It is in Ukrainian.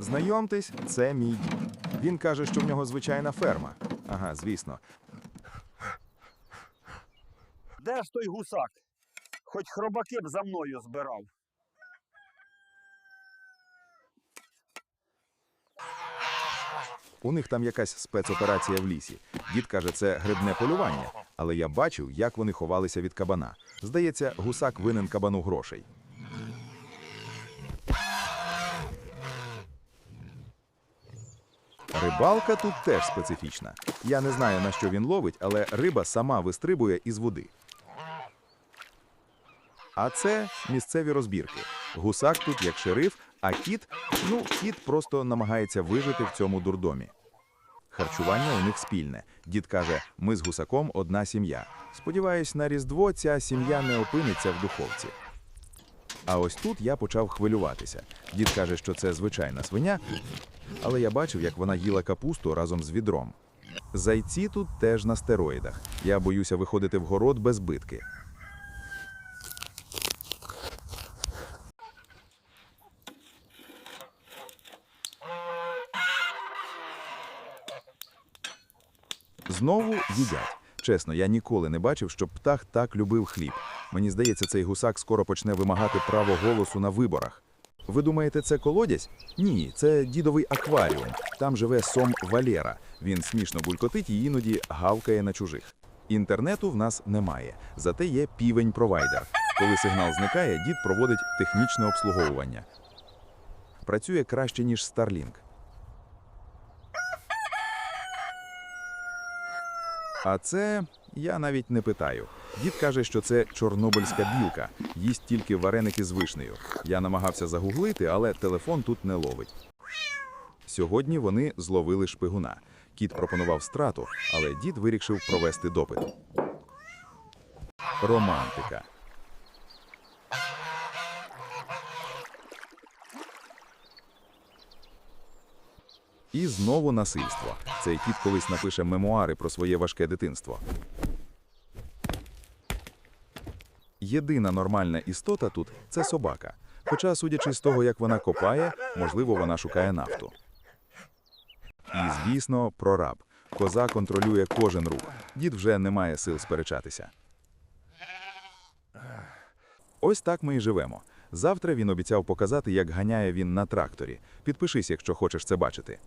Знайомтесь, це мій дід. Він каже, що в нього звичайна ферма. Ага, звісно. Де ж той гусак? Хоч хробаки б за мною збирав. У них там якась спецоперація в лісі. Дід каже, це грибне полювання, але я бачив, як вони ховалися від кабана. Здається, гусак винен кабану грошей. Рибалка тут теж специфічна. Я не знаю, на що він ловить, але риба сама вистрибує із води. А це місцеві розбірки. Гусак тут як шериф, а кіт, ну, кіт просто намагається вижити в цьому дурдомі. Харчування у них спільне. Дід каже, ми з гусаком одна сім'я. Сподіваюсь, на Різдво ця сім'я не опиниться в духовці. А ось тут я почав хвилюватися. Дід каже, що це звичайна свиня, але я бачив, як вона їла капусту разом з відром. Зайці тут теж на стероїдах. Я боюся виходити в город без битки. Знову їдять. Чесно, я ніколи не бачив, щоб птах так любив хліб. Мені здається, цей гусак скоро почне вимагати право голосу на виборах. Ви думаєте, це колодязь? Ні, це дідовий акваріум. Там живе сом Валера. Він смішно булькотить і іноді гавкає на чужих. Інтернету в нас немає, зате є півень-провайдер. Коли сигнал зникає, дід проводить технічне обслуговування. Працює краще, ніж Starlink. А це я навіть не питаю. Дід каже, що це чорнобильська білка, їсть тільки вареники з вишнею. Я намагався загуглити, але телефон тут не ловить. Сьогодні вони зловили шпигуна. Кіт пропонував страту, але дід вирішив провести допит. Романтика. І знову насильство. Цей кіт колись напише мемуари про своє важке дитинство. Єдина нормальна істота тут це собака. Хоча, судячи з того, як вона копає, можливо, вона шукає нафту. І, звісно, прораб. Коза контролює кожен рух. Дід вже не має сил сперечатися. Ось так ми і живемо. Завтра він обіцяв показати, як ганяє він на тракторі. Підпишись, якщо хочеш це бачити.